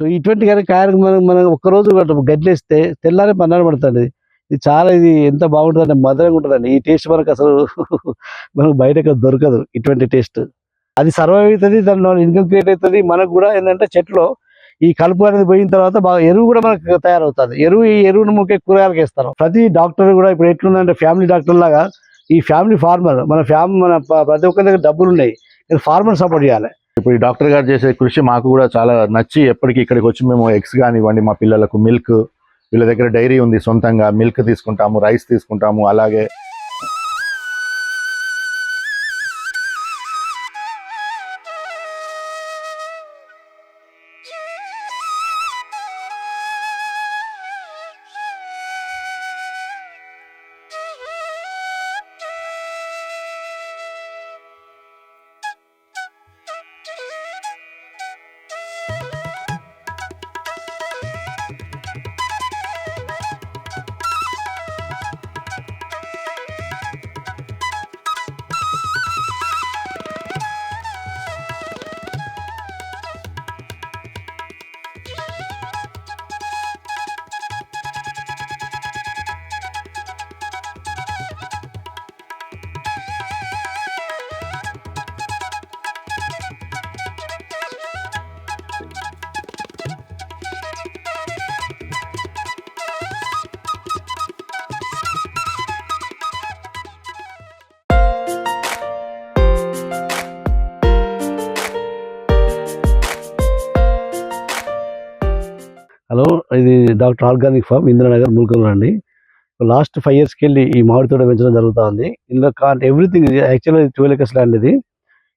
So ఇటువంటి కానీ కాయకు మనం మనం ఒక్కరోజు గడ్లేస్తే తెల్లారి పన్నాడు పడుతుంది. ఇది చాలా ఇది ఎంత బాగుంటుందంటే మధురంగా ఉంటుందండి. ఈ టేస్ట్ మనకు అసలు మనకు బయట దొరకదు ఇటువంటి టేస్ట్. అది సర్వైవ్ అవుతుంది దాని ఇన్కమ్ క్రియేట్ అవుతుంది. మనకు కూడా ఏంటంటే చెట్లో ఈ కలుపు అనేది పోయిన తర్వాత బాగా ఎరువు కూడా మనకు తయారవుతుంది. ఎరువు ఈ ఎరువును ముఖ్య కూరగాయలకు ఇస్తారు ప్రతి డాక్టర్ కూడా ఇప్పుడు ఎట్లుందంటే ఫ్యామిలీ డాక్టర్ లాగా ఈ ఫ్యామిలీ ఫార్మర్ మన ఫ్యామిలీ మన ప్రతి ఒక్కరి దగ్గర డబ్బులు ఉన్నాయి. ఫార్మర్ సపోర్ట్ చేయాలి. ఇప్పుడు ఈ డాక్టర్ గారు చేసే కృషి మాకు కూడా చాలా నచ్చి ఎప్పటికీ ఇక్కడికి వచ్చి మేము ఎగ్స్ కానివ్వండి మా పిల్లలకు మిల్క్ వీళ్ళ దగ్గర డైరీ ఉంది సొంతంగా మిల్క్ తీసుకుంటాము రైస్ తీసుకుంటాము అలాగే ఇది doctor organic farm Indranagar Mulkuru అండి. లాస్ట్ ఫైవ్ ఇయర్స్కి వెళ్ళి ఈ మామిడి తోట పెంచడం జరుగుతూ ఉంది ఇందులో కాంట్ ఎవ్రీథింగ్ యాక్చువల్గా ట్వెల్వ్ ఎకర్స్ ల్యాండ్ ఇది.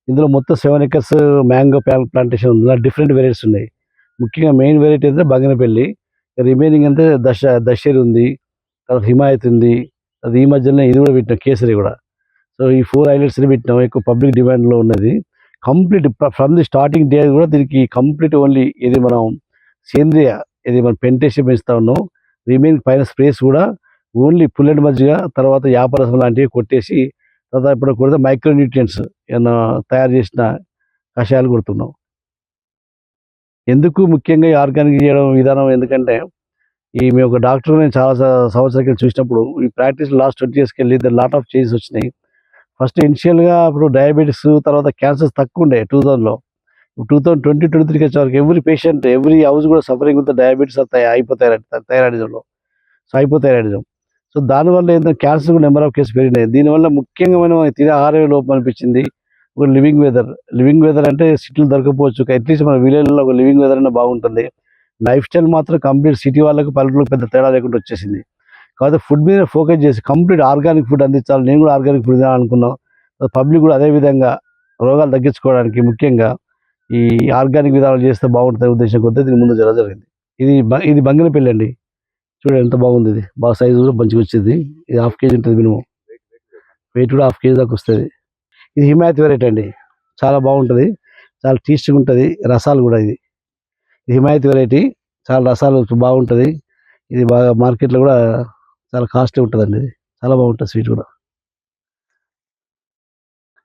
ఇందులో మొత్తం సెవెన్ ఎకర్స్ మ్యాంగో ప్లాంటేషన్ ఉంది. డిఫరెంట్ వెరైటీస్ ఉన్నాయి. ముఖ్యంగా మెయిన్ వెరైటీ అయితే బంగనపల్లి. రిమైనింగ్ అంటే దశ దశరి ఉంది. తర్వాత హిమాయత్ ఉంది. అది ఈ మధ్యలో ఇది కూడా పెట్టినాం కేసరి కూడా. సో ఈ ఫోర్ ఐలెట్స్ని పెట్టినాం. ఎక్కువ పబ్లిక్ డిమాండ్లో ఉన్నది. Complete from the starting day కూడా దీనికి కంప్లీట్ ఓన్లీ ఇది మనం సేంద్రియ ఇది మనం పెంటేషన్ పెంచుతా ఉన్నాం. రిమైన్ పైన స్ప్రేస్ కూడా ఓన్లీ పుల్లెండి మజ్జిగ తర్వాత యాపరసం లాంటివి కొట్టేసి తర్వాత ఇప్పుడు కొడితే మైక్రో న్యూట్రియంట్స్ ఏమైనా తయారు చేసిన కషాయాలు కొడుతున్నాం. ఎందుకు ముఖ్యంగా ఆర్గానిక్ చేయడం విధానం? ఎందుకంటే ఈ మేము ఒక డాక్టర్ నేను చాలా సంవత్సరాల క్రితం చూసినప్పుడు ఈ ప్రాక్టీస్ లాస్ట్ ట్వంటీ ఇయర్స్కి వెళ్ళి లాట్ ఆఫ్ చేంజెస్ వచ్చినాయి. ఫస్ట్ ఇనిషియల్గా ఇప్పుడు డయాబెటీస్ తర్వాత క్యాన్సర్స్ తక్కువ ఉండే టూ థౌజండ్లో టూ థౌసండ్ ట్వంటీ ట్వంటీ త్రీకి వచ్చే వరకు ఎవ్రీ పేషెంట్ ఎవ్రీ హౌస్ కూడా సఫరింగ్ విత్ డయాబెటీస్ అయిపోతాయి థైరాయిడిజంలో సో అయిపోతాయిడిజం సో దానివల్ల ఏంటంటే క్యాన్సర్ కూడా నెంబర్ ఆఫ్ కేసు పెరిగినాయి. దీనివల్ల ముఖ్యంగా మనం తినే ఆహార లోపం అనిపించింది. ఒక లివింగ్ వెదర్ లివింగ్ వెదర్ అంటే సిటీలు దొరకపోవచ్చు. అట్లీస్ట్ మన విలేజ్లో ఒక లివింగ్ వెదర్ అనే బాగుంటుంది. లైఫ్ స్టైల్ మాత్రం కంప్లీట్ సిటీ వాళ్ళకి పల్లెటూరులకు పెద్ద తేడా లేకుండా వచ్చేసింది. కాబట్టి ఫుడ్ మీద ఫోకస్ చేసి కంప్లీట్ ఆర్గానిక్ ఫుడ్ అందించాలి. నేను కూడా ఆర్గానిక్ ఫుడ్ అనుకున్నాను పబ్లిక్ కూడా అదే విధంగా రోగాలు తగ్గించుకోవడానికి ముఖ్యంగా ఈ ఆర్గానిక్ విధానాలు చేస్తే బాగుంటుంది ఉద్దేశం కొద్దీ దీని ముందు జరగ జరిగింది. ఇది ఇది బంగినపల్లి అండి చూడండి ఎంత బాగుంది ఇది. బాగా సైజు కూడా మంచిగా వచ్చింది. ఇది హాఫ్ కేజీ ఉంటుంది మినిమం వెయిట్ కూడా హాఫ్ కేజీ దాకా వస్తుంది. ఇది హిమాయత్ వెరైటీ అండి. చాలా బాగుంటుంది. చాలా టేస్ట్గా ఉంటుంది. రసాలు కూడా ఇది. ఇది హిమాయత్ వెరైటీ చాలా రసాలు బాగుంటుంది. ఇది బాగా మార్కెట్లో కూడా చాలా కాస్ట్లీ ఉంటుందండి ఇది. చాలా బాగుంటుంది స్వీట్ కూడా.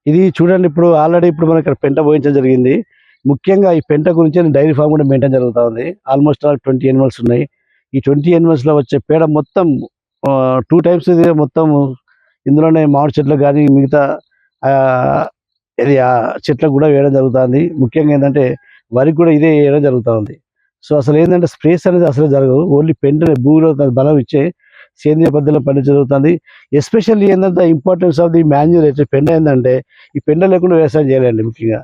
ఇది చూడండి ఇప్పుడు ఆల్రెడీ ఇప్పుడు మనకి ఇక్కడ పెంట పోయించడం జరిగింది. ముఖ్యంగా ఈ పెంట గురించి డైరీ ఫామ్ కూడా మెయింటైన్ జరుగుతూ ఉంది. ఆల్మోస్ట్ ఆల్ ట్వంటీ ఎనిమల్స్ ఉన్నాయి. ఈ ట్వంటీ ఎనిమల్స్లో వచ్చే పేడ మొత్తం టూ టైమ్స్ ఇది మొత్తం. ఇందులోనే మామిడి చెట్లు కానీ మిగతా ఇది ఆ చెట్లకు కూడా వేయడం జరుగుతుంది ముఖ్యంగా ఏంటంటే వరికి కూడా ఇదే వేయడం జరుగుతూ ఉంది. సో అసలు ఏంటంటే స్ప్రేస్ అనేది అసలు జరగదు. ఓన్లీ పెంటనే భూమిలో బలం ఇచ్చే సేంద్రియ పద్ధతిలో పని జరుగుతుంది. ఎస్పెషల్లీ ఏంటంటే ఇంపార్టెన్స్ ఆఫ్ ది మాన్యూర్ అయితే పెండ ఏంటంటే ఈ పెండ లేకుండా వ్యవసాయం చేయాలండి ముఖ్యంగా.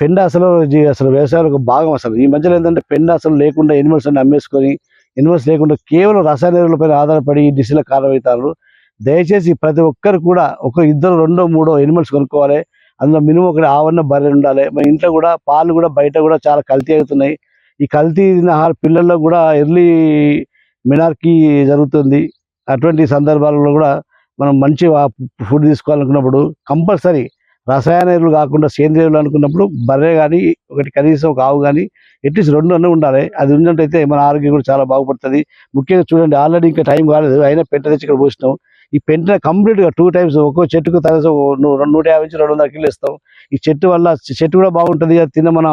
పెండ అసలు అసలు వ్యవసాయం ఒక భాగం అసలు. ఈ మధ్యలో ఏంటంటే పెండ అసలు లేకుండా ఎనిమల్స్ అన్ని అమ్మేసుకొని ఎనిమల్స్ లేకుండా కేవలం రసాయన ఎరువులపైన ఆధారపడి ఈ దిశలో కారణమవుతారు. దయచేసి ప్రతి ఒక్కరు కూడా ఒక ఇద్దరు రెండో మూడో ఎనిమల్స్ కొనుక్కోవాలి. అందులో మినిమం ఒకటి ఆవరణ బర్రె ఉండాలి. మన ఇంట్లో కూడా పాలు కూడా బయట కూడా చాలా కల్తీ అవుతున్నాయి. ఈ కల్తీ ఆహార పిల్లల్లో కూడా ఎర్లీ మినార్కీ జరుగుతుంది. అటువంటి సందర్భాలలో కూడా మనం మంచి ఫుడ్ తీసుకోవాలనుకున్నప్పుడు కంపల్సరీ రసాయన ఎరువులు కాకుండా సేంద్రియ ఎరువులు అనుకున్నప్పుడు బర్రె కానీ ఒకటి కనీసం ఒక ఆవు కానీ ఎట్లీస్ట్ రెండు అన్నీ ఉండాలి. అది ఉన్నట్టయితే మన ఆరోగ్యం కూడా చాలా బాగుపడుతుంది. ముఖ్యంగా చూడండి ఆల్రెడీ ఇంకా టైం కాలేదు. అయినా పెంట తెచ్చి ఇక్కడ పోసినాం. ఈ పెంట కంప్లీట్గా టూ టైమ్స్ ఒక్కో చెట్టుకు తరచు రెండు నూట యాభై నుంచి రెండు వందల కిలో ఇస్తాం ఈ చెట్టు వల్ల చెట్టు కూడా బాగుంటుంది. అది తిన్న మన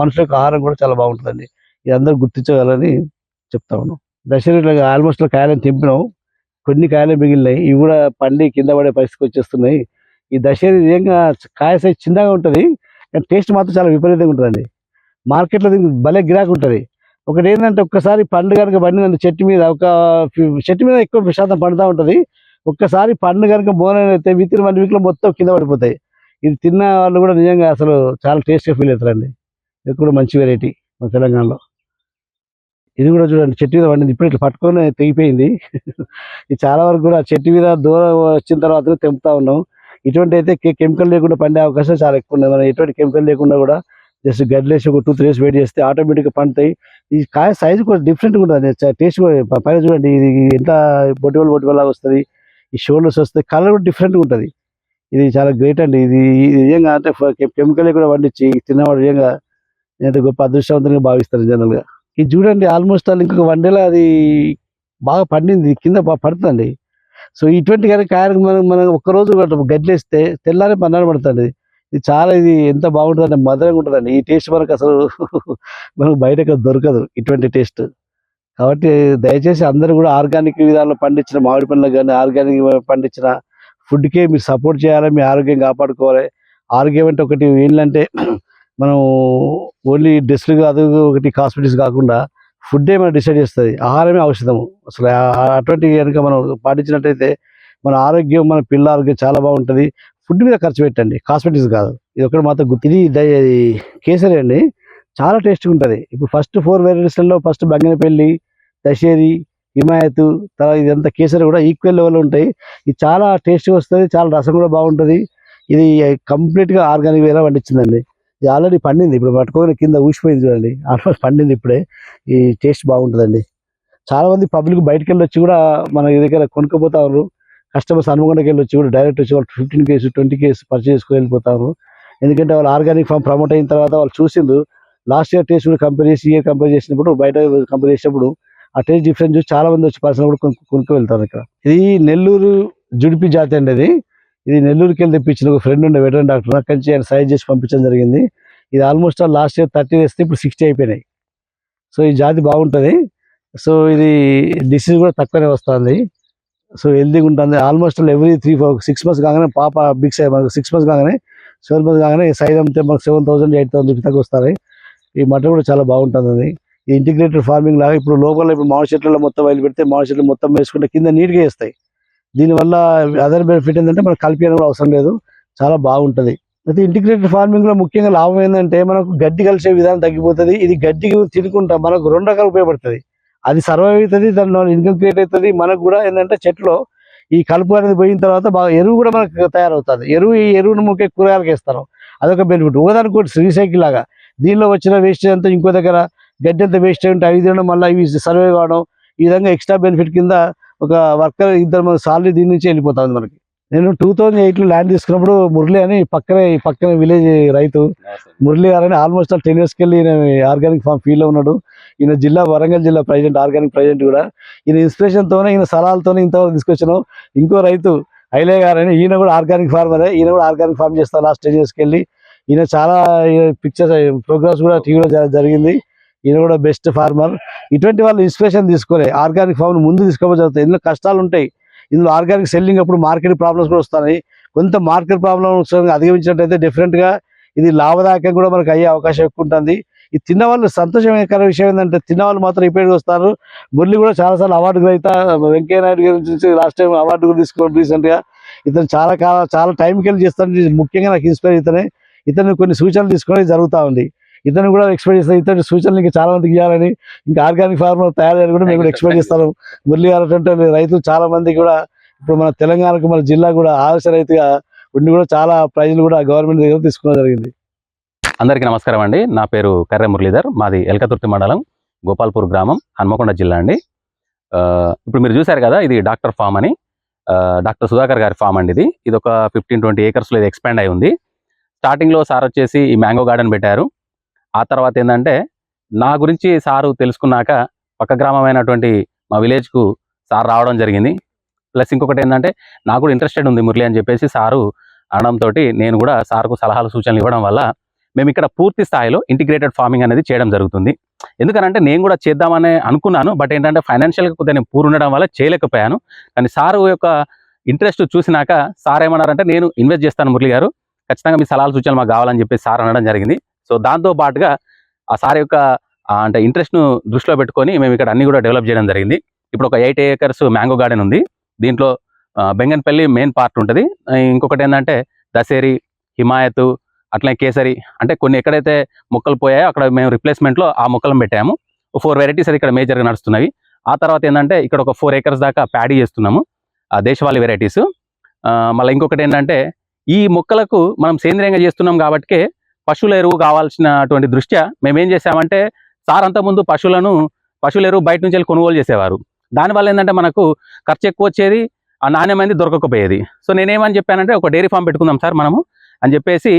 మనుషుల యొక్క ఆహారం కూడా చాలా బాగుంటుందండి. ఇది అందరూ గుర్తించగలని చెప్తా ఉన్నాం. దశరథ ఆల్మోస్ట్ కాయలను తెంపినాం. కొన్ని కాయలు మిగిలినాయి. ఇవి కూడా పండి కింద పడే పరిస్థితికి వచ్చేస్తున్నాయి. ఈ దశరథ నిజంగా కాయ సైజ్ చిన్నగా ఉంటుంది కానీ టేస్ట్ మాత్రం చాలా విపరీతంగా ఉంటుందండి. మార్కెట్లో దీనికి భలే గిరాకు ఉంటుంది. ఒకటి ఏంటంటే ఒక్కసారి పండు కనుక పండిందంటే చెట్టు మీద ఒక చెట్టు మీద ఎక్కువ శాతం పండుతూ ఉంటుంది. ఒక్కసారి పండు కనుక బోనైతే అయితే విత్ ఇన్ వన్ వీక్లో మొత్తం కింద పడిపోతాయి. ఇది తిన్న వాళ్ళు కూడా నిజంగా అసలు చాలా టేస్ట్గా ఫీల్ అవుతారండి. ఇది కూడా మంచి వెరైటీ మన తెలంగాణలో. ఇది కూడా చూడండి చెట్టు మీద పండింది. ఇప్పుడు ఇట్లా పట్టుకొని తెగిపోయింది. ఇది చాలా వరకు కూడా చెట్టు మీద దూరం వచ్చిన తర్వాత తెంపుతా ఉన్నాం. ఇటువంటి అయితే కెమికల్ లేకుండా పండే అవకాశం చాలా ఎక్కువ ఉంది మనం ఎటువంటి కెమికల్ లేకుండా కూడా జస్ట్ గడ్లేసి ఒక టూ త్రీ డేస్ వెయిట్ చేస్తే ఆటోమేటిక్గా పండుతాయి. ఈ కాయ సైజు కూడా డిఫరెంట్గా ఉంటుంది టేస్ట్ కూడా పైన చూడండి. ఇది ఎంత బొటివల్ బొటివల్ లాగా వస్తుంది. ఈ షోల్డర్స్ వస్తాయి కలర్ కూడా డిఫరెంట్గా ఉంటుంది. ఇది చాలా గ్రేట్ అండి. ఇది నిజంగా అంటే కెమికల్ కూడా పండించి తిన్నవాడు నిజంగా నేను గొప్ప అదృష్టవంతంగా భావిస్తారు జనరల్గా ఇది చూడండి ఆల్మోస్ట్ వాళ్ళు ఇంకొక వన్ డేలో అది బాగా పండింది. కింద బాగా పడుతుంది సో ఇటువంటి కానీ కాయలు మనం మనం ఒక్కరోజు గడ్లేస్తే తెల్లారి పన్నాడు పడుతుంది ఇది చాలా ఇది ఎంత బాగుంటుందంటే మధురంగా ఉంటుందండి. ఈ టేస్ట్ మనకు అసలు మనకు బయట దొరకదు ఇటువంటి టేస్ట్. కాబట్టి దయచేసి అందరూ కూడా ఆర్గానిక్ విధానంలో పండించిన మామిడి పండ్లకు కానీ ఆర్గానిక్ పండించిన ఫుడ్కే మీరు సపోర్ట్ చేయాలి. మీ ఆరోగ్యం కాపాడుకోవాలి. ఆరోగ్యం అంటే ఒకటి ఏంటంటే మనం ఓన్లీ డ్రెస్లు కాదు ఒకటి కాస్మెటిక్స్ కాకుండా ఫుడ్ మనం డిసైడ్ చేస్తుంది. ఆహారమే ఔషధము. అసలు అటువంటి కనుక మనం పాటించినట్టయితే మన ఆరోగ్యం మన పిల్లల ఆరోగ్యం చాలా బాగుంటుంది. ఫుడ్ మీద ఖర్చు పెట్టండి. కాస్మెటిక్స్ కాదు. ఇది ఒకటి మాత్రం గుర్తు. ఇది కేసరి అండి. చాలా టేస్ట్గా ఉంటుంది. ఇప్పుడు ఫస్ట్ ఫోర్ వెరైటీస్లలో ఫస్ట్ బంగినపల్లి దశేరి హిమాయత్ తర్వాత ఇదంతా కేసరి కూడా ఈక్వల్ లెవెల్ ఉంటాయి. ఇది చాలా టేస్ట్గా వస్తుంది. చాలా రసం కూడా బాగుంటుంది. ఇది కంప్లీట్గా ఆర్గానిక్ వేలా పండించిందండి. ఇది ఆల్రెడీ పండింది. ఇప్పుడు పట్టుకొని కింద ఊసిపోయింది చూడండి. ఆల్మోస్ట్ పండింది ఇప్పుడే. ఈ టేస్ట్ బాగుంటుందండి. చాలా మంది పబ్లిక్ బయటకు వెళ్ళి వచ్చి కూడా మన దగ్గర కొనుక్కపోతారు కస్టమర్స్ హనుమకొండకి వెళ్ళి వచ్చి కూడా డైరెక్ట్ వచ్చి వాళ్ళు fifteen case twenty case purchase చేసుకుని వెళ్ళిపోతారు ఎందుకంటే వాళ్ళు ఆర్గానిక్ ఫామ్ ప్రమోట్ అయిన తర్వాత వాళ్ళు చూసిండ్రు. లాస్ట్ ఇయర్ టేస్ట్ కూడా కంపేర్ చేసి ఇయర్ కంపేర్ చేసినప్పుడు బయట కంపేర్ చేసినప్పుడు ఆ టేస్ట్ డిఫరెన్స్ చూసి చాలా మంది వచ్చి పర్సనల్ కూడా కొనుక్కు వెళ్తారు ఇక్కడ. ఇది నెల్లూరు జుడిపి జాతి అండి అది. ఇది నెల్లూరుకి వెళ్ళి తెప్పించిన ఒక ఫ్రెండ్ ఉండే వెటరన్ డాక్టర్ అక్కడి నుంచి ఆయన సైజ్ చేసి పంపించడం జరిగింది. ఇది ఆల్మోస్ట్ లాస్ట్ ఇయర్ థర్టీ వేస్తే ఇప్పుడు సిక్స్టీ అయిపోయినాయి. సో ఈ జాతి బాగుంటుంది. సో ఇది డిసీజ్ కూడా తక్కువనే వస్తుంది. సో హెల్తీగా ఉంటుంది. Almost every three four six months కాగానే పాప బిగ్ సైజ్ మనకు సిక్స్ మంత్స్ కాగానే సెవెన్ మంత్స్ కాగానే సైజ్ అమ్మితే మనకు seven thousand eight thousand rupees వస్తాయి. ఈ మటన్ కూడా చాలా బాగుంటుంది అది. ఈ ఇంటిగ్రేటెడ్ ఫార్మింగ్ లాగా ఇప్పుడు లోపల ఇప్పుడు మామిడి చెట్లలో మొత్తం వదిలి పెడితే మామిడి చెట్లు మొత్తం వేసుకుంటే కింద నీట్గా వేస్తాయి. దీనివల్ల అదర్ బెనిఫిట్ ఏంటంటే మనకు కలిపి కూడా అవసరం లేదు. చాలా బాగుంటుంది. అయితే ఇంటిగ్రేటెడ్ ఫార్మింగ్లో ముఖ్యంగా లాభం ఏంటంటే మనకు గడ్డి కలిసే విధానం తగ్గిపోతుంది. ఇది గడ్డికి తినుకుంటా మనకు రెండు రకాలు ఉపయోగపడుతుంది. అది సర్వైవ్ అవుతుంది దాని ఇన్కమ్ క్రియేట్ అవుతుంది. మనకు కూడా ఏంటంటే చెట్లో ఈ కలుపు అనేది పోయిన తర్వాత బాగా ఎరువు కూడా మనకు తయారవుతుంది. ఎరువు ఈ ఎరువును ముఖ్య కూరగాయలకు ఇస్తారు అదొక బెనిఫిట్ ఒకదానికి కూడా రీసైకిల్ లాగా. దీనిలో వచ్చిన వేస్టేజ్ అంతా ఇంకో దగ్గర గడ్డి అంతా వేస్ట్ ఉంటే అవి తినడం మళ్ళీ ఇవి సర్వే కావడం ఈ విధంగా ఎక్స్ట్రా బెనిఫిట్ కింద ఒక వర్కర్ ఇద్దరు మన సాలరీ దీని నుంచి వెళ్ళిపోతుంది మనకి. నేను టూ థౌజండ్ ఎయిట్లో ల్యాండ్ తీసుకున్నప్పుడు మురళి అని పక్కనే ఈ పక్కన విలేజ్ రైతు మురళి గారు అని ఆల్మోస్ట్ టెన్ ఇయర్స్కి వెళ్ళి ఈయన ఆర్గానిక్ ఫామ్ ఫీల్డ్లో ఉన్నాడు. ఈయన జిల్లా వరంగల్ జిల్లా ప్రెసిడెంట్ ఆర్గానిక్ ప్రెసిడెంట్ కూడా. ఈయన ఇన్స్పిరేషన్ తోనే ఈయన సలహాలతోనే ఇంతవరకు తీసుకొచ్చాను. ఇంకో రైతు ఐలే గారు అని ఈయన కూడా ఆర్గానిక్ ఫార్మరే ఈయన కూడా ఆర్గానిక్ ఫార్మ్ చేస్తారు లాస్ట్ టెన్ ఇయర్స్కి వెళ్ళి. ఈయన చాలా పిక్చర్స్ ప్రోగ్రామ్స్ కూడా టీవీలో జరిగింది. ఈయన కూడా బెస్ట్ ఫార్మర్ ఇటువంటి వాళ్ళు ఇన్స్పిరేషన్ తీసుకోలే. ఆర్గానిక్ ఫార్మ్ ముందు తీసుకోవడం జరుగుతుంది. ఇందులో కష్టాలు ఉంటాయి. ఇందులో ఆర్గానిక్ సెల్లింగ్ అప్పుడు మార్కెట్ ప్రాబ్లమ్స్ కూడా వస్తాయి కొంత మార్కెట్ ప్రాబ్లమ్స్ అధిగమించినట్టయితే డిఫరెంట్గా ఇది లాభదాయకం కూడా మనకు అయ్యే అవకాశం ఎక్కువ ఉంటుంది. ఈ తిన్న వాళ్ళు సంతోషకర విషయం ఏంటంటే తిన్న వాళ్ళు మాత్రం ఇప్పటికి వస్తారు. మురళి కూడా చాలాసార్లు అవార్డు గ్రహీత వెంకయ్య నాయుడు గారి నుంచి లాస్ట్ టైం అవార్డు కూడా తీసుకోవడం రీసెంట్గా ఇతను చాలా కాలం చాలా టైంకి వెళ్ళి చేస్తాను ముఖ్యంగా నాకు ఇన్స్పైర్ అవుతానే ఇతను కొన్ని సూచనలు తీసుకోవడం జరుగుతూ ఉంది. ఇతను కూడా ఎక్స్పెక్ట్ చేస్తాను ఇతని సూచనలు ఇంకా చాలా మందికి ఇవ్వాలని ఇంకా ఆర్గానిక్ ఫార్మర్ తయారని కూడా మేము కూడా ఎక్స్పెక్ట్ చేస్తాను మురళి గారు అటువంటి రైతులు చాలా మంది కూడా ఇప్పుడు మన తెలంగాణకు మన జిల్లా కూడా ఆదర్శ రైతుగా ఉండి కూడా చాలా ప్రైజులు కూడా గవర్నమెంట్ దగ్గర తీసుకోవడం జరిగింది. అందరికీ నమస్కారం అండి. నా పేరు కర్రె మురళీధర్. మాది ఎల్కతుర్తి మండలం గోపాల్పూర్ గ్రామం హన్మకొండ జిల్లా అండి. ఇప్పుడు మీరు చూశారు కదా ఇది డాక్టర్ ఫామ్ అని. డాక్టర్ సుధాకర్ గారి ఫామ్ అండి ఇది. ఇది ఒక ఫిఫ్టీన్ ట్వంటీ ఏకర్స్లో ఇది ఎక్స్పాండ్ అయి ఉంది. స్టార్టింగ్లో సార్ వచ్చేసి ఈ మ్యాంగో గార్డెన్ పెట్టారు. ఆ తర్వాత ఏంటంటే నా గురించి సారు తెలుసుకున్నాక పక్క గ్రామమైనటువంటి మా విలేజ్కు సార్ రావడం జరిగింది. ప్లస్ ఇంకొకటి ఏంటంటే నాకు కూడా ఇంట్రెస్టెడ్ ఉంది మురళి అని చెప్పేసి సారు అనడంతో నేను కూడా సార్కు సలహాలు సూచనలు ఇవ్వడం వల్ల మేము ఇక్కడ పూర్తి స్థాయిలో ఇంటిగ్రేటెడ్ ఫార్మింగ్ అనేది చేయడం జరుగుతుంది. ఎందుకనంటే నేను కూడా చేద్దామని అనుకున్నాను. బట్ ఏంటంటే ఫైనాన్షియల్గా కొద్దిగా నేను పూర్ ఉండడం వల్ల చేయలేకపోయాను. కానీ సారు యొక్క ఇంట్రెస్ట్ చూసినాక సార్ ఏమన్నారంటే నేను ఇన్వెస్ట్ చేస్తాను మురళి గారు. ఖచ్చితంగా మీ సలహాలు సూచనలు మాకు కావాలని చెప్పి సార్ అనడం జరిగింది. సో దాంతో పాటుగా ఆ సార్ యొక్క అంటే ఇంట్రెస్ట్ను దృష్టిలో పెట్టుకొని మేము ఇక్కడ అన్ని కూడా డెవలప్ చేయడం జరిగింది. ఇప్పుడు ఒక ఎయిట్ ఏకర్స్ మ్యాంగో గార్డెన్ ఉంది. దీంట్లో బెంగన్పల్లి మెయిన్ పార్ట్ ఉంటుంది. ఇంకొకటి ఏంటంటే దసేరి హిమాయత్ అట్లనే కేసరి అంటే కొన్ని ఎక్కడైతే మొక్కలు పోయాయో అక్కడ మేము రిప్లేస్మెంట్లో ఆ మొక్కలను పెట్టాము. ఫోర్ వెరైటీస్ అది ఇక్కడ మేజర్గా నడుస్తున్నాయి ఆ తర్వాత ఏంటంటే ఇక్కడ ఒక ఫోర్ ఏకర్స్ దాకా ప్యాడీ చేస్తున్నాము ఆ దేశవాళీ వెరైటీస్ మళ్ళీ ఇంకొకటి ఏంటంటే ఈ మొక్కలకు మనం సేంద్రియంగా చేస్తున్నాం కాబట్టి పశువుల ఎరువు కావాల్సినటువంటి దృష్ట్యా మేము ఏం చేసామంటే సార్ అంతకుముందు పశువులను పశువుల ఎరువు బయట నుంచి వెళ్ళి కొనుగోలు చేసేవారు. దానివల్ల ఏంటంటే మనకు ఖర్చు ఎక్కువ వచ్చేది ఆ నాణ్యమైనది దొరకకపోయేది. సో నేనేమని చెప్పానంటే ఒక డైరీ ఫామ్ పెట్టుకుందాం సార్ మనము అని చెప్పేసి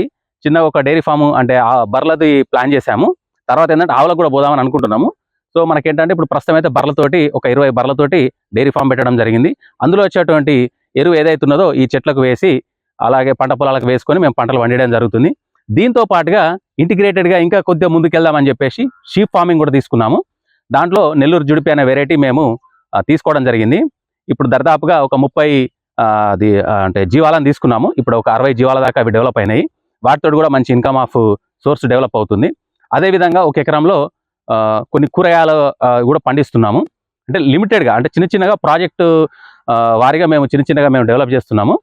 చిన్న ఒక డైరీ ఫామ్ అంటే ఆ బర్లది ప్లాన్ చేశాము. తర్వాత ఏంటంటే ఆవులకు కూడా పోదామని అనుకుంటున్నాము. సో మనకేంటంటే ఇప్పుడు ప్రస్తుతం అయితే బర్లతోటి ఒక ఇరవై బర్లతోటి డైరీ ఫామ్ పెట్టడం జరిగింది. అందులో వచ్చేటువంటి ఎరువు ఏదైతే ఉన్నదో ఈ చెట్లకు వేసి అలాగే పంట పొలాలకు వేసుకొని మేము పంటలు వండడం జరుగుతుంది. దీంతో పాటుగా ఇంటిగ్రేటెడ్గా ఇంకా కొద్దిగా ముందుకెళ్దామని చెప్పేసి షీప్ ఫార్మింగ్ కూడా తీసుకున్నాము. దాంట్లో నెల్లూరు జుడిపి అనే వెరైటీ మేము తీసుకోవడం జరిగింది. ఇప్పుడు దర్దాపుగా ఒక ముప్పై అది అంటే జీవాలను తీసుకున్నాము. ఇప్పుడు ఒక అరవై జీవాల దాకా అవి డెవలప్ అయినాయి. వాటితో కూడా మంచి ఇన్కమ్ ఆఫ్ సోర్స్ డెవలప్ అవుతుంది. అదేవిధంగా ఒక ఎకరంలో కొన్ని కూరగాయలు కూడా పండిస్తున్నాము. అంటే లిమిటెడ్గా అంటే చిన్న చిన్నగా ప్రాజెక్టు వారిగా మేము చిన్న చిన్నగా మేము డెవలప్ చేస్తున్నాము.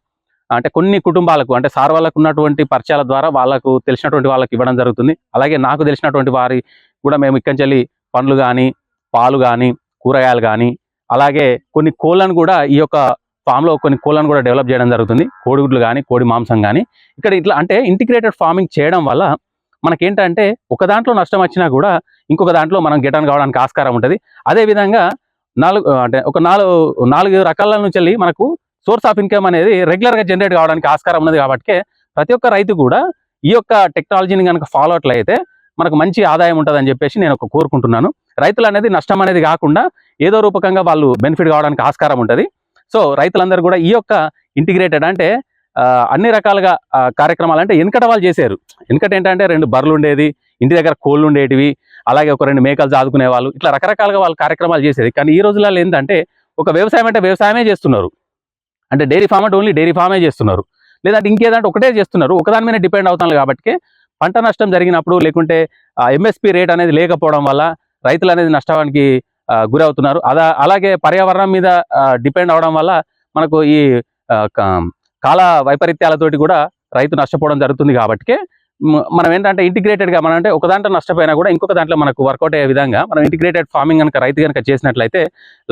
అంటే కొన్ని కుటుంబాలకు అంటే సార్ వాళ్ళకు ఉన్నటువంటి పరిచయాల ద్వారా వాళ్ళకు తెలిసినటువంటి వాళ్ళకి ఇవ్వడం జరుగుతుంది. అలాగే నాకు తెలిసినటువంటి వారి కూడా మేము ఇక్కడి నుంచి పండ్లు కానీ పాలు కానీ కూరగాయలు కానీ అలాగే కొన్ని కోళ్ళను కూడా ఈ యొక్క ఫామ్లో కొన్ని కోళ్ళను కూడా డెవలప్ చేయడం జరుగుతుంది. కోడిగుడ్లు కానీ కోడి మాంసం కానీ ఇక్కడ ఇట్లా అంటే ఇంటిగ్రేటెడ్ ఫార్మింగ్ చేయడం వల్ల మనకేంటంటే ఒక దాంట్లో నష్టం వచ్చినా కూడా ఇంకొక దాంట్లో మనం గెటాన్ కావడానికి ఆస్కారం ఉంటుంది. అదేవిధంగా నాలుగు అంటే ఒక నాలుగు నాలుగు రకాల నుంచి వెళ్ళి మనకు సోర్స్ ఆఫ్ ఇన్కమ్ అనేది రెగ్యులర్గా జనరేట్ కావడానికి ఆస్కారం ఉన్నది కాబట్టి ప్రతి ఒక్క రైతు కూడా ఈ యొక్క టెక్నాలజీని కనుక ఫాలో అట్లయితే మనకు మంచి ఆదాయం ఉంటుందని చెప్పేసి నేను ఒక కోరుకుంటున్నాను. రైతులు అనేది నష్టం అనేది కాకుండా ఏదో రూపకంగా వాళ్ళు బెనిఫిట్ కావడానికి ఆస్కారం ఉంటుంది. సో రైతులందరూ కూడా ఈ యొక్క ఇంటిగ్రేటెడ్ అంటే అన్ని రకాలుగా కార్యక్రమాలు అంటే వెనకట వాళ్ళు చేశారు వెనుకట ఏంటంటే రెండు బర్రెలు ఉండేది ఇంటి దగ్గర కోళ్ళు ఉండేటివి అలాగే ఒక రెండు మేకలు చాదుకునే వాళ్ళు ఇట్లా రకరకాలుగా వాళ్ళు కార్యక్రమాలు చేసేది. కానీ ఈ రోజులలో ఏంటంటే ఒక వ్యవసాయం అంటే వ్యవసాయమే చేస్తున్నారు. అంటే డైరీ ఫామ్ అంటే ఓన్లీ డైరీ ఫామే చేస్తున్నారు. లేదంటే ఇంకేదంటే ఒకటే చేస్తున్నారు. ఒకదాని మీద డిపెండ్ అవుతున్నారు కాబట్టి పంట నష్టం జరిగినప్పుడు లేకుంటే ఎంఎస్పి రేట్ అనేది లేకపోవడం వల్ల రైతులు అనేది నష్టానికి గురవుతున్నారు. అదా అలాగే పర్యావరణం మీద డిపెండ్ అవడం వల్ల మనకు ఈ కాల వైపరీత్యాలతోటి కూడా రైతు నష్టపోవడం జరుగుతుంది కాబట్టి మనం ఏంటంటే ఇంటిగ్రేటెడ్గా మనం అంటే ఒక దాంట్లో నష్టపోయినా కూడా ఇంకొక దాంట్లో మనకు వర్కౌట్ అయ్యే విధంగా మనం ఇంటిగ్రేటెడ్ ఫార్మింగ్ కనుక రైతు కనుక చేసినట్లయితే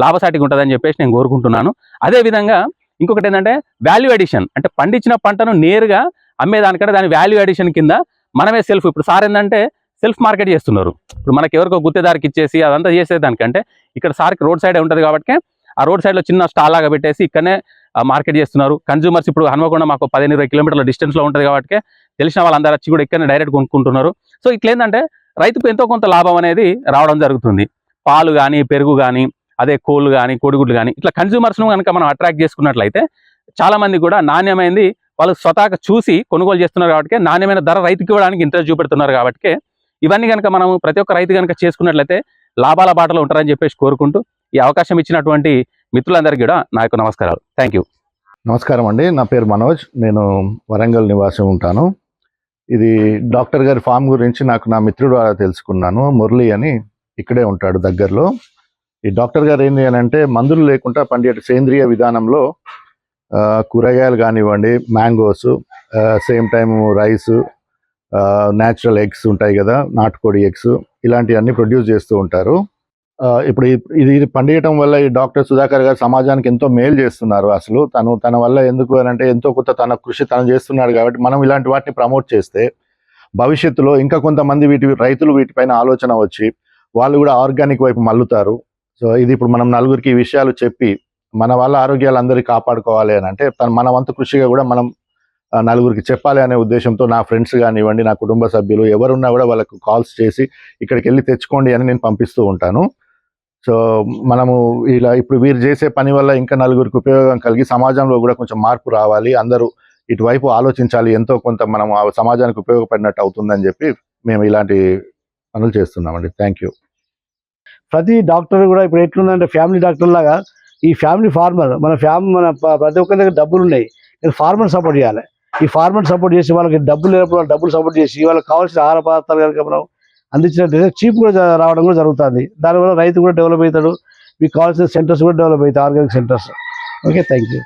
లాభసాటిగా ఉంటుందని చెప్పేసి నేను కోరుకుంటున్నాను. అదే విధంగా ఇంకొకటి ఏంటంటే వాల్యూ అడిషన్ అంటే పండించిన పంటను నేరుగా అమ్మేదానికంటే దాని వాల్యూ అడిషన్ కింద మనమే సెల్ఫ్ ఇప్పుడు సార్ ఏంటంటే సెల్ఫ్ మార్కెట్ చేస్తున్నారు. ఇప్పుడు మనకి ఎవరికో గుత్తేదారికి ఇచ్చేసి అదంతా చేసేదానికంటే ఇక్కడ సార్కి రోడ్ సైడే ఉంటుంది కాబట్టి ఆ రోడ్ సైడ్లో చిన్న స్టాల్ లాగా పెట్టేసి ఇక్కడనే మార్కెట్ చేస్తున్నారు. కన్జ్యూమర్స్ ఇప్పుడు హనుమకొండ మాకు పదిహేను ఇరవై కిలోమీటర్ల డిస్టెన్స్లో ఉంటుంది కాబట్టి తెలిసిన వాళ్ళందరూ వచ్చి కూడా ఇక్కడనే డైరెక్ట్ కొనుక్కుంటున్నారు. సో ఇట్లా ఏంటంటే రైతుకు ఎంతో కొంత లాభం అనేది రావడం జరుగుతుంది. పాలు కానీ పెరుగు కానీ అదే కోళ్ళు కానీ కోడిగుడ్లు కానీ ఇట్లా కన్జ్యూమర్స్ను కనుక మనం అట్రాక్ట్ చేసుకున్నట్లయితే చాలామంది కూడా నాణ్యమైనది వాళ్ళు స్వతహాగా చూసి కొనుగోలు చేస్తున్నారు కాబట్టి నాణ్యమైన ధర రైతుకి ఇవ్వడానికి ఇంట్రెస్ట్ చూపెడుతున్నారు కాబట్టి ఇవన్నీ కనుక మనం ప్రతి ఒక్క రైతు కనుక చేసుకున్నట్లయితే లాభాల బాటలో ఉంటారని చెప్పేసి కోరుకుంటూ ఈ అవకాశం ఇచ్చినటువంటి మిత్రులందరికీ కూడా నా యొక్క నమస్కారాలు. థ్యాంక్ యూ నమస్కారం అండి. నా పేరు మనోజ్. నేను వరంగల్ నివాసం ఉంటాను. ఇది డాక్టర్ గారి ఫామ్ గురించి నాకు నా మిత్రుడు ద్వారా తెలుసుకున్నాను. మురళి అని ఇక్కడే ఉంటాడు దగ్గరలో. ఈ డాక్టర్ గారు ఏంటి అని అంటే మందులు లేకుండా పండే సేంద్రియ విధానంలో ఆ, కూరగాయలు కానివ్వండి mangoes same time rice natural eggs ఉంటాయి కదా నాటుకోడి ఎగ్స్ ఇలాంటివన్నీ ప్రొడ్యూస్ చేస్తూ ఉంటారు. ఆ, ఇప్పుడు ఇది ఇది పండియటం వల్ల ఈ డాక్టర్ సుధాకర్ గారు సమాజానికి ఎంతో మేలు చేస్తున్నారు అసలు. తను తన వల్ల ఎందుకు అని అంటే ఎంతో కొంత తన కృషి తను చేస్తున్నాడు కాబట్టి మనం ఇలాంటి వాటిని ప్రమోట్ చేస్తే భవిష్యత్తులో ఇంకా కొంతమంది వీటి రైతులు వీటిపైన ఆలోచన వచ్చి వాళ్ళు కూడా ఆర్గానిక్ వైపు మల్లుతారు. సో ఇది ఇప్పుడు మనం నలుగురికి ఈ విషయాలు చెప్పి మన వాళ్ళ ఆరోగ్యాలు అందరికీ కాపాడుకోవాలి అని. అంటే మన వంతు కృషిగా కూడా మనం నలుగురికి చెప్పాలి అనే ఉద్దేశంతో నా ఫ్రెండ్స్ కానివ్వండి నా కుటుంబ సభ్యులు ఎవరున్నా కూడా వాళ్ళకు కాల్స్ చేసి ఇక్కడికి వెళ్ళి తెచ్చుకోండి అని నేను పంపిస్తూ ఉంటాను. సో మనము ఇలా ఇప్పుడు వీరు చేసే పని వల్ల ఇంకా నలుగురికి ఉపయోగం కలిగి సమాజంలో కూడా కొంచెం మార్పు రావాలి అందరూ ఇటువైపు ఆలోచించాలి ఎంతో కొంత మనం ఆ సమాజానికి ఉపయోగపడినట్టు అవుతుందని చెప్పి మేము ఇలాంటి పనులు చేస్తున్నామండి. Thank you. ప్రతి డాక్టర్ కూడా ఇప్పుడు ఎట్లుందంటే ఫ్యామిలీ డాక్టర్ లాగా ఈ ఫ్యామిలీ ఫార్మర్ మన ఫ్యామిలీ మన ప్రతి ఒక్కరి దగ్గర డబ్బులు ఉన్నాయి ఫార్మర్ సపోర్ట్ చేయాలి. ఈ ఫార్మర్ సపోర్ట్ చేసి వాళ్ళకి డబ్బులు లేనప్పుడు డబ్బులు సపోర్ట్ చేసి వాళ్ళకి కావాల్సిన ఆహార పదార్థాలు కనుక మనం అందించినట్లయితే చీప్ కూడా రావడం కూడా జరుగుతుంది. దానివల్ల రైతు కూడా డెవలప్ అవుతాడు. మీకు కావాల్సిన సెంటర్స్ కూడా డెవలప్ అవుతాయి. Organic centres. Okay thank you